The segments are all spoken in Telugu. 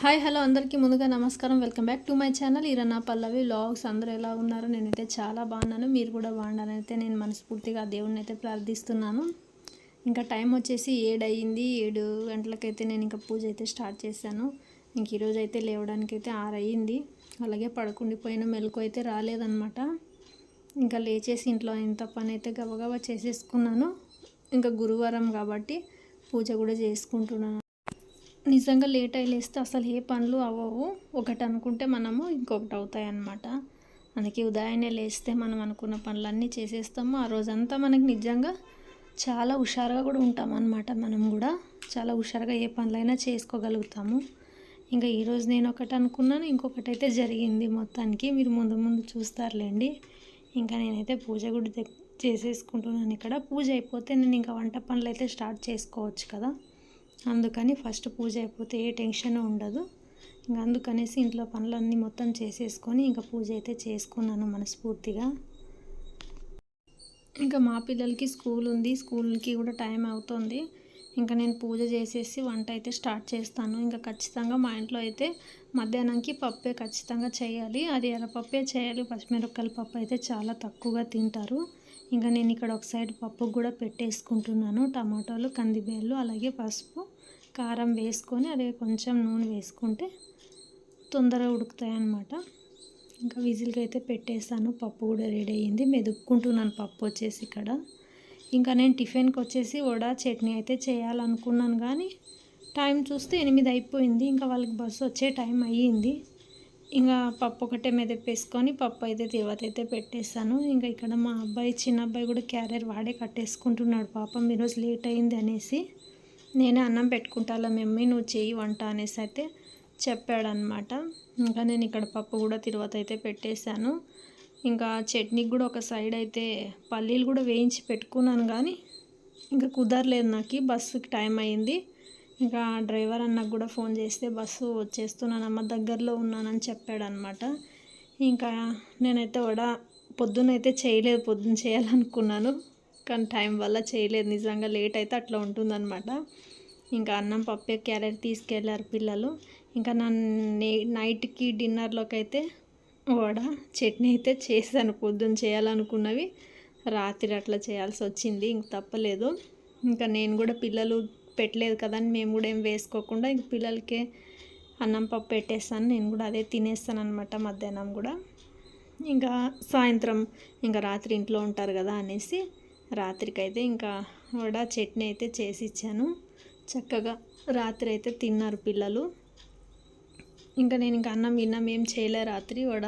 హాయ్ హలో అందరికీ ముందుగా నమస్కారం. Welcome back to my channel. Eeranna Pallavi vlogs అందరూ ఎలా ఉన్నారు? నేనైతే చాలా బాగున్నాను. మీరు కూడా బాగున్నారని అయితే నేను మనస్ఫూర్తిగా దేవుడిని అయితే ప్రార్థిస్తున్నాను. ఇంకా టైం వచ్చేసి ఏడయింది. ఏడు గంటలకైతే నేను ఇంకా పూజ అయితే స్టార్ట్ చేశాను. ఇంక ఈరోజు అయితే లేవడానికి అయితే ఆరయ్యింది అలాగే పడుకుండిపోయిన మెలకు అయితే రాలేదనమాట ఇంకా లేచేసి ఇంట్లో ఇంత పని అయితే గబగబా చేసేసుకున్నాను. ఇంకా గురువారం కాబట్టి పూజ కూడా చేసుకుంటున్నాను. నిజంగా లేట్ అయి లేస్తే అసలు ఏ పనులు అవ్వవు. ఒకటి అనుకుంటే మనము ఇంకొకటి అవుతాయి అన్నమాట అందుకే ఉదయాన్నే లేస్తే మనం అనుకున్న పనులన్నీ చేసేస్తాము. ఆ రోజంతా మనకి నిజంగా చాలా హుషారుగా కూడా ఉంటాం అన్నమాట మనం కూడా. చాలా హుషారుగా ఏ పనులైనా చేసుకోగలుగుతాము. ఇంకా ఈరోజు నేను ఒకటి అనుకున్నాను. ఇంకొకటి అయితే జరిగింది మొత్తానికి. మీరు ముందు ముందు చూస్తారులేండి. ఇంకా నేనైతే పూజ కూడా చేసేసుకుంటున్నాను ఇక్కడ. పూజ అయిపోతే నేను ఇంకా వంట పనులు అయితే స్టార్ట్ చేసుకోవచ్చు కదా. అందుకని ఫస్ట్ పూజ అయిపోతే ఏ టెన్షన్ ఉండదు. ఇంకా అందుకనేసి ఇంట్లో పనులన్నీ మొత్తం చేసేసుకొని ఇంకా పూజ అయితే చేసుకున్నాను మనస్ఫూర్తిగా. ఇంకా మా పిల్లలకి స్కూల్ ఉంది. స్కూల్కి కూడా టైం అవుతుంది. ఇంకా నేను పూజ చేసేసి వంట అయితే స్టార్ట్ చేస్తాను. ఇంకా ఖచ్చితంగా మా ఇంట్లో అయితే మధ్యాహ్నంకి పప్పే ఖచ్చితంగా చేయాలి. అది ఎర్రపప్పే చేయాలి. పచ్చిమిరపకాయల పప్పు అయితే చాలా తక్కువగా తింటారు. ఇంకా నేను ఇక్కడ ఒక సైడ్ పప్పు కూడా పెట్టేసుకుంటున్నాను. టమాటాలు కందిబేళ్ళు అలాగే పసుపు కారం వేసుకొని అదే కొంచెం నూనె వేసుకుంటే తొందరగా ఉడుకుతాయి అన్నమాట ఇంకా విజిల్కి అయితే పెట్టేసాను పప్పు కూడా రెడీ అయ్యింది. మెదుక్కుంటున్నాను పప్పు వచ్చేసి ఇక్కడ. ఇంకా నేను టిఫిన్కి వచ్చేసి వడ చట్నీ అయితే చేయాలనుకున్నాను కానీ టైం చూస్తే ఎనిమిది అయిపోయింది. ఇంకా వాళ్ళకి బస్సు వచ్చే టైం అయ్యింది. ఇంకా పప్పు ఒకటే మెదపేసుకొని పప్పు అయితే తర్వాత అయితే పెట్టేశాను ఇంకా ఇక్కడ మా అబ్బాయి చిన్న అబ్బాయి కూడా క్యారియర్ వాడే కట్టేసుకుంటున్నాడు పాపం ఈరోజు లేట్ అయింది అనేసి. నేనే అన్నం పెట్టుకుంటాలా మమ్మీ నువ్వు చేయి వంట అనేసి అయితే చెప్పాడనమాట ఇంకా నేను ఇక్కడ పప్పు కూడా తర్వాత అయితే పెట్టేశాను. ఇంకా చట్నీకి కూడా ఒక సైడ్ అయితే పల్లీలు కూడా వేయించి పెట్టుకున్నాను కానీ ఇంకా కుదరలేదు నాకు. బస్సుకి టైం అయింది. ఇంకా డ్రైవర్ అన్నకు కూడా ఫోన్ చేస్తే బస్సు వచ్చేస్తున్నానమ్మ దగ్గరలో ఉన్నానని చెప్పాడనమాట ఇంకా నేనైతే వడ పొద్దునైతే చేయలేదు పొద్దున్న చేయాలనుకున్నాను. కానీ టైం వల్ల చేయలేదు. నిజంగా లేట్ అయితే అట్లా ఉంటుందన్నమాట. ఇంకా అన్నం పప్పే క్యారెట్ తీసుకెళ్ళారు పిల్లలు. ఇంకా నా నే- నైట్కి డిన్నర్లోకి అయితే వడ చట్నీ అయితే చేశాను. పొద్దున్న చేయాలనుకున్నవి రాత్రి అట్లా చేయాల్సి వచ్చింది. ఇంక తప్పలేదు. ఇంకా నేను కూడా పిల్లలు పెట్టలేదు కదా అని మేము కూడా ఏం వేసుకోకుండా ఇంక పిల్లలకే అన్నం పప్పు పెట్టేస్తాను. నేను కూడా అదే తినేస్తాను అనమాట మధ్యాహ్నం కూడా. ఇంకా సాయంత్రం ఇంకా రాత్రి ఇంట్లో ఉంటారు కదా అనేసి రాత్రికైతే ఇంకా వడ చట్నీ అయితే చేసి ఇచ్చాను. చక్కగా రాత్రి అయితే తిన్నారు పిల్లలు. ఇంకా నేను ఇంకా అన్నం విన్నం ఏం చేయలే రాత్రి. వడ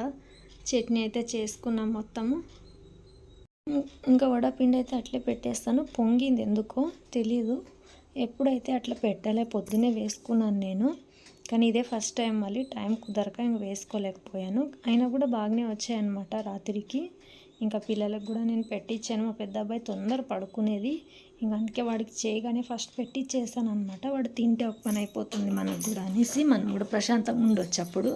చట్నీ అయితే చేసుకున్నాం మొత్తము. ఇంకా వడపిండి అయితే అట్లే పెట్టేస్తాను. పొంగింది ఎందుకో తెలీదు. ఎప్పుడైతే అట్లా పెట్టలే పొద్దునే వేసుకున్నాను నేను. కానీ ఇదే ఫస్ట్ టైం మళ్ళీ టైం కుదరక ఇంక వేసుకోలేకపోయాను. అయినా కూడా బాగానే వచ్చాయన్నమాట రాత్రికి. ఇంకా పిల్లలకు కూడా నేను పెట్టించాను మా పెద్ద అబ్బాయి తొందర పడుకునేది. ఇంక అందుకే వాడికి చేయగానే ఫస్ట్ పెట్టించేసాను అనమాట వాడు తింటే ఒక పని అయిపోతుంది మనకు కూడా అనేసి మనం కూడా ప్రశాంతంగా ఉండొచ్చు అప్పుడు.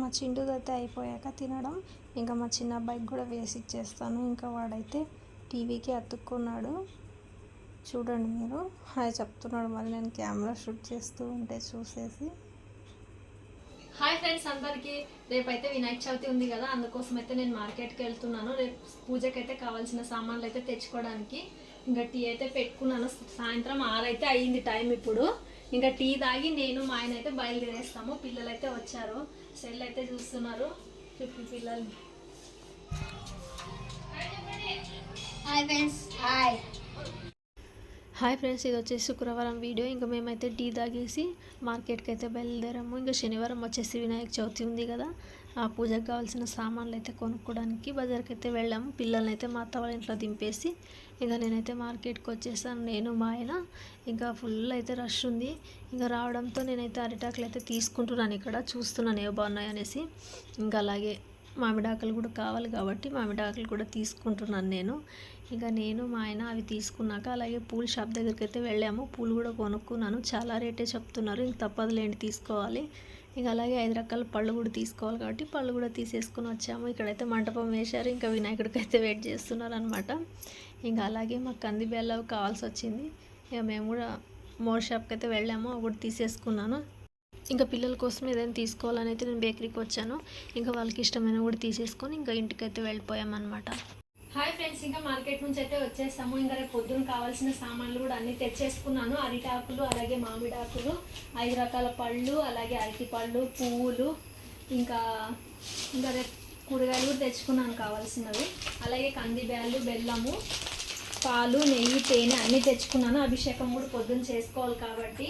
మా చిండుది అయిపోయాక తినడం. ఇంకా మా చిన్న అబ్బాయికి కూడా వేసి ఇచ్చేస్తాను. ఇంకా వాడైతే టీవీకి అతుక్కున్నాడు. చూడండి మీరు. హాయ్ చెప్తున్నాడు మళ్ళీ నేను కెమెరా షూట్ చేస్తూ ఉంటే చూసేసి. హాయ్ ఫ్రెండ్స్ అందరికీ. రేపైతే వినాయక చవితి ఉంది కదా అందుకోసం అయితే నేను మార్కెట్కి వెళ్తున్నాను. రేపు పూజకి అయితే కావాల్సిన సామాన్లు అయితే తెచ్చుకోవడానికి. ఇంకా టీ అయితే పెట్టుకున్నాను. సాయంత్రం ఆరైతే అయ్యింది టైం ఇప్పుడు. ఇంకా టీ తాగి నేను మా ఆయన అయితే బయలుదేరేస్తాము. పిల్లలు అయితే వచ్చారు. సెల్ అయితే చూస్తున్నారు. ఫిఫ్టీ పిల్లలు. Hi friends. Hi. Hi friends ఇది వచ్చేసి శుక్రవారం వీడియో. ఇంకా మేమైతే టీ తాగేసి మార్కెట్కి అయితే బయలుదేరాము. ఇంకా శనివారం వచ్చేసి వినాయక చవితి ఉంది కదా. ఆ పూజకు కావాల్సిన సామాన్లు అయితే కొనుక్కోవడానికి బజార్కి అయితే వెళ్ళాము. పిల్లల్ని అయితే మా అత్త వాళ్ళ ఇంట్లో దింపేసి ఇంకా నేనైతే మార్కెట్కి వచ్చేసాను. నేను మా ఆయన. ఇంకా ఫుల్ అయితే రష్ ఉంది. ఇంకా రావడంతో నేనైతే అరిటాకులు అయితే తీసుకుంటున్నాను ఇక్కడ. చూస్తున్నాను ఏ బాగున్నాయి అనేసి ఇంకా అలాగే మామిడాకులు కూడా కావాలి కాబట్టి మామిడాకులు కూడా తీసుకుంటున్నాను నేను. ఇంకా నేను మా ఆయన అవి తీసుకున్నాక అలాగే పూల షాప్ దగ్గరికి అయితే వెళ్ళాము. పూలు కూడా కొనుక్కున్నాను. చాలా రేటే చెప్తున్నారు. ఇంక తప్పదులేండి తీసుకోవాలి. ఇంకా అలాగే ఐదు రకాల పళ్ళు కూడా తీసుకోవాలి కాబట్టి పళ్ళు కూడా తీసేసుకుని వచ్చాము. ఇక్కడైతే మంటపం వేశారు. ఇంకా వినాయకుడికి అయితే వెయిట్ చేస్తున్నారు అనమాట ఇంకా అలాగే మాకు కంది బెల్లవి కావాల్సి వచ్చింది. ఇక మేము కూడా మోర్ షాప్కి అయితే వెళ్ళాము. కూడా తీసేసుకున్నాను. ఇంకా పిల్లల కోసం ఏదైనా తీసుకోవాలని అయితే నేను బేకరీకి వచ్చాను. ఇంకా వాళ్ళకి ఇష్టమైన కూడా తీసేసుకొని ఇంకా ఇంటికైతే వెళ్ళిపోయామన్నమాట. హాయ్ ఫ్రెండ్స్ ఇంకా మార్కెట్ నుంచి అయితే వచ్చేస్తాము ఇంకా రేపు పొద్దున కావాల్సిన సామాన్లు కూడా అన్ని తెచ్చేసుకున్నాను. అరిటాకులు అలాగే మామిడాకులు ఐదు రకాల పళ్ళు అలాగే అరటి పళ్ళు పువ్వులు ఇంకా ఇంకా రేపు కూరగాయలు కూడా తెచ్చుకున్నాను కావాల్సినవి. అలాగే కందిబ్యాళ్ళు బెల్లము పాలు నెయ్యి తేనె అన్నీ తెచ్చుకున్నాను. అభిషేకం కూడా పొద్దున్న చేసుకోవాలి కాబట్టి.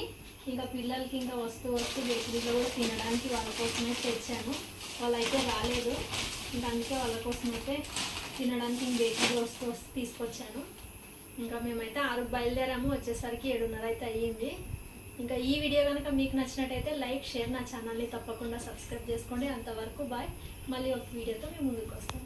ఇంకా పిల్లలకి ఇంకా వస్తూ వస్తూ బేకరీలో కూడా తినడానికి వాళ్ళ కోసమే తెచ్చాను. వాళ్ళైతే రాలేదు. ఇంకా అందుకే వాళ్ళ కోసం అయితే తినడానికి ఇంక బేకరీలో వస్తూ వస్తూ తీసుకొచ్చాను. ఇంకా మేమైతే ఆరు బయలుదేరాము. వచ్చేసరికి ఏడున్నర అయితే అయ్యింది. ఇంకా ఈ వీడియో కనుక మీకు నచ్చినట్టయితే లైక్ షేర్ నా ఛానల్ని తప్పకుండా సబ్స్క్రైబ్ చేసుకోండి. అంతవరకు బాయ్. మళ్ళీ ఒక వీడియోతో మేము ముందుకు వస్తాం.